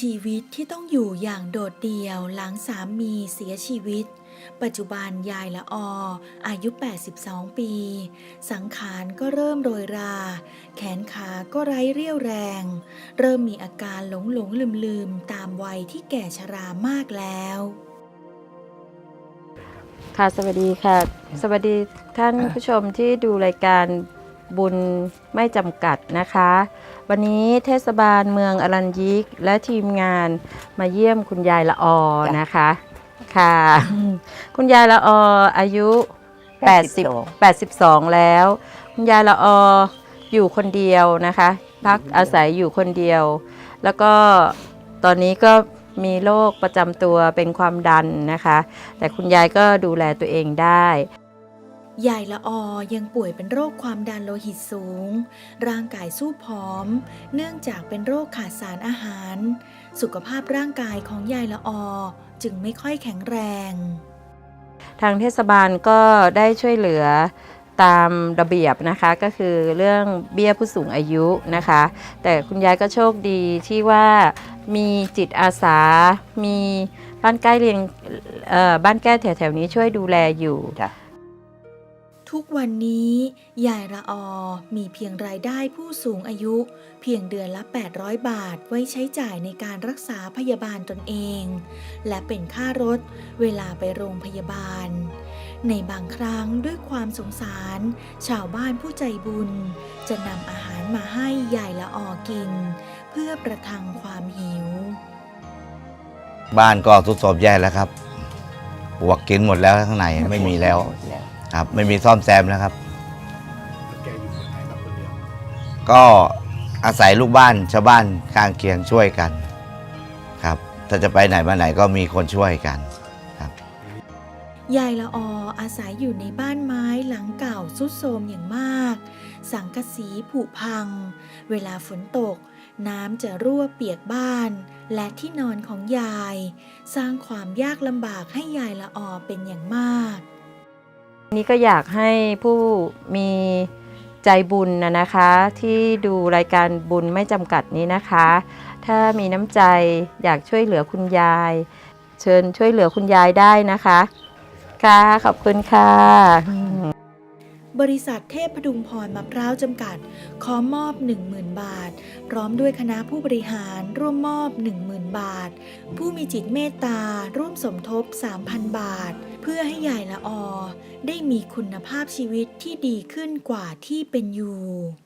ชีวิตที่ต้องอยู่อย่างโดดเดี่ยวหลังสามีเสียชีวิต ปัจจุบันยายละอออายุ 82 ปี สังขารก็เริ่มโรยรา แขนขาก็ไร้เรี่ยวแรง เริ่มมีอาการหลงหลงลืมลืมตามวัยที่แก่ชรามากแล้ว ค่ะสวัสดีค่ะ สวัสดีท่านผู้ชมที่ดูรายการ บุญไม่จำกัดนะคะ วันนี้เทศบาลเมืองอรัญยิกและทีมงานมาเยี่ยมคุณยายละออนะคะค่ะ คุณยายละอออายุ 80 82 แล้ว คุณยายละอออยู่คนเดียวนะคะ พักอาศัยอยู่คนเดียว แล้วก็ตอนนี้ก็มีโรคประจำตัวเป็นความดันนะคะ แต่คุณยายก็ดูแลตัวเองได้ ยายละออยังป่วยเป็นโรคความดันโลหิตสูง ร่างกายสู้ผอม เนื่องจากเป็นโรคขาดสารอาหาร สุขภาพร่างกายของยายละออจึงไม่ค่อยแข็งแรง ทางเทศบาลก็ได้ช่วยเหลือตามระเบียบนะคะก็คือเรื่องเบี้ยผู้สูงอายุนะคะ แต่คุณยายก็โชคดีที่ว่ามีจิตอาสา มีบ้านใกล้เรียนเอ่อบ้านใกล้แถวๆนี้ช่วยดูแลอยู่จ้ะ ทุกวันนี้ยายละออมีเพียงรายได้ผู้สูงอายุ เพียงเดือนละ 800 บาทไว้ใช้จ่ายในการรักษาพยาบาลตนเอง และเป็นค่ารถเวลาไปโรงพยาบาล ในบางครั้งด้วยความสงสาร ชาวบ้านผู้ใจบุญ จะนำอาหารมาให้ยายละออกิน เพื่อประทังความหิว บ้านก็ทุดโทรมแย่แล้วครับปวกกินหมดแล้วข้างในไม่มีแล้ว ครับไม่มีซ่อมแซมแล้วครับแกอยู่ยังไงครับคนเดียวก็อาศัยลูกบ้านชาวบ้านข้างเคียงช่วยกันครับ ถ้าจะไปไหนมาไหนก็มีคนช่วยกันครับ ยายละอออาศัยอยู่ในบ้านไม้หลังเก่าสุดโทรมอย่างมาก สังกะสีผุพัง เวลาฝนตก น้ำจะรั่วเปียกบ้าน และที่นอนของยาย สร้างความยากลำบากให้ยายละออเป็นอย่างมาก นี่ก็อยากให้ผู้มีใจบุญนะนะคะ ที่ดูรายการบุญไม่จำกัดนี้นะคะ ถ้ามีน้ำใจอยากช่วยเหลือคุณยาย เชิญช่วยเหลือคุณยายได้นะคะ ค่ะ ขอบคุณค่ะ บริษัทเทพพดุงพรมะพร้าวจำกัด ขอมอบ 10,000 บาท พร้อมด้วยคณะผู้บริหารร่วมมอบ 10,000 บาท ผู้มีจิตเมตตา ร่วมสมทบ 3,000 บาท เพื่อให้ยายละออ ได้มีคุณภาพชีวิตที่ดีขึ้นกว่าที่เป็นอยู่